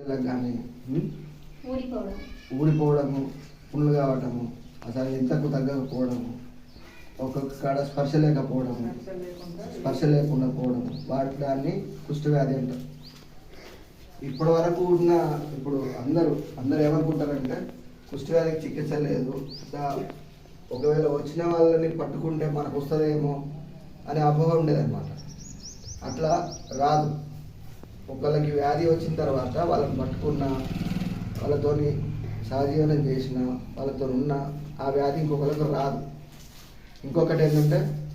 కానీ ఊడిపోవడము పుండ్లు కావటము అసలు ఇంతకు తగ్గకపోవడము ఒక్కొక్క కాడ స్పర్శ లేకపోవడము స్పర్శ లేకుండా పోవడము వాటి దాన్ని కుష్ఠవ్యాధి అంటారు. ఇప్పటి వరకు ఉన్న ఇప్పుడు అందరూ అందరూ ఏమనుకుంటారంటే కుష్ఠవ్యాధికి చికిత్స లేదు ఒకవేళ వచ్చిన వాళ్ళని పట్టుకుంటే మనకు వస్తుందేమో అనే అపోహ ఉండేదన్నమాట. అట్లా రాదు. ఒకళ్ళకి వ్యాధి వచ్చిన తర్వాత వాళ్ళని పట్టుకున్న వాళ్ళతోని సహజీవనం చేసిన వాళ్ళతో ఉన్న ఆ వ్యాధి ఇంకొకరికి రాదు. ఇంకొకటి ఏంటంటే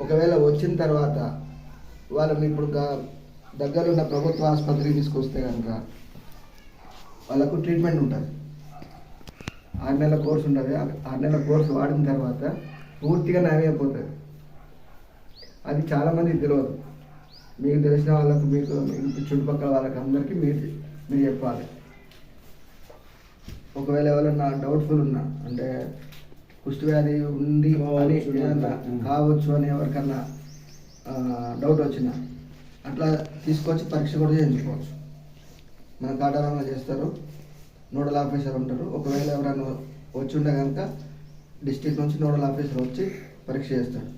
ఒకవేళ వచ్చిన తర్వాత వాళ్ళని ఇప్పుడు దగ్గరున్న ప్రభుత్వ ఆసుపత్రికి తీసుకొస్తే కనుక వాళ్ళకు ట్రీట్మెంట్ ఉంటుంది. ఆరు నెలల కోర్సు ఉంటుంది. ఆ- ఆరు నెలల కోర్సు వాడిన తర్వాత పూర్తిగా నయమైపోతుంది అది చాలామంది తెలియదు మీకు తెలిసిన వాళ్ళకు మీకు మీకు చుట్టుపక్కల వాళ్ళకి అందరికీ మీరు మీరు చెప్పాలి. ఒకవేళ ఎవరైనా డౌట్ఫుల్ ఉన్నా అంటే కుష్టి వ్యాధి ఉంది అని కావచ్చు. ఏదన్నా కావచ్చు అని ఎవరికన్నా డౌట్ వచ్చినా అట్లా తీసుకొచ్చి పరీక్ష కూడా చేయించుకోవచ్చు. మన కాటారంలో చేస్తారు నోడల్ ఆఫీసర్ ఉంటారు. ఒకవేళ ఎవరైనా వచ్చి ఉండే కనుక డిస్ట్రిక్ట్ నుంచి నోడల్ ఆఫీసర్ వచ్చి పరీక్ష చేస్తాడు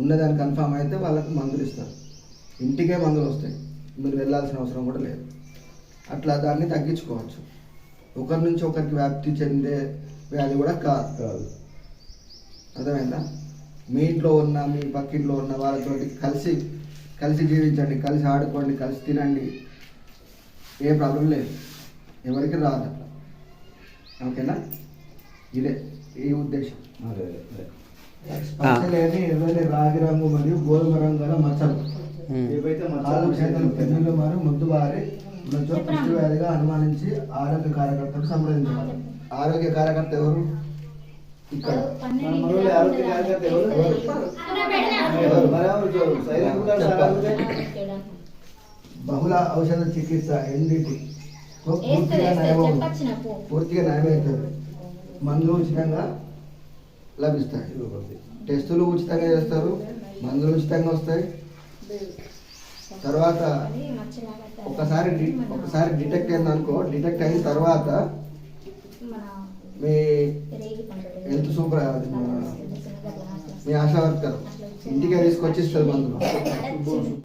ఉన్నదాన్ని కన్ఫామ్ అయితే వాళ్ళకి మందులు ఇస్తారు. ఇంటికే మందులు వస్తాయి. మీరు వెళ్ళాల్సిన అవసరం కూడా లేదు. అట్లా దాన్ని తగ్గించుకోవచ్చు. ఒకరి నుంచి ఒకరికి వ్యాప్తి చెందే వ్యాధి కూడా కాదు కాదు. అర్థమైందా? మీ ఇంట్లో ఉన్న మీ పక్కింట్లో ఉన్న వాళ్ళతో కలిసి కలిసి జీవించండి కలిసి ఆడుకోండి కలిసి తినండి. ఏ ప్రాబ్లం లేదు. ఎవరికి రాదు. అట్లా ఓకేనా? ఇదే ఈ ఉద్దేశం. స్పర్శలేని ఎర్రని రాగి రంగు మరియు గోధుమ రంగు మచ్చలు. ఏవైతే చేతులు ముద్దు వారి వ్యాధిగా అనుమానించి ఆరోగ్య కార్యకర్తలు సంప్రదించాలి ఆరోగ్య కార్యకర్త ఎవరు? ఇక్కడ. మన మనోళ్ళ ఆరోగ్య కార్యకర్త ఎవరు? బహుళ ఔషధ చికిత్స ఎన్డిటి పూర్తిగా పో. పూర్తిగా నయమవుతుంది మందులు ఉచితంగా లభిస్తాయి. టెస్టులు ఉచితంగా చేస్తారు. మందులు ఉచితంగా వస్తాయి. తర్వాత ఒకసారి ఒకసారి డిటెక్ట్ అయింది అనుకో డిటెక్ట్ అయిన తర్వాత మీ హెల్త్ సూపర్ మీ ఆశా వర్కర్ ఇంటికే తీసుకొచ్చి ఇస్తారు మందులు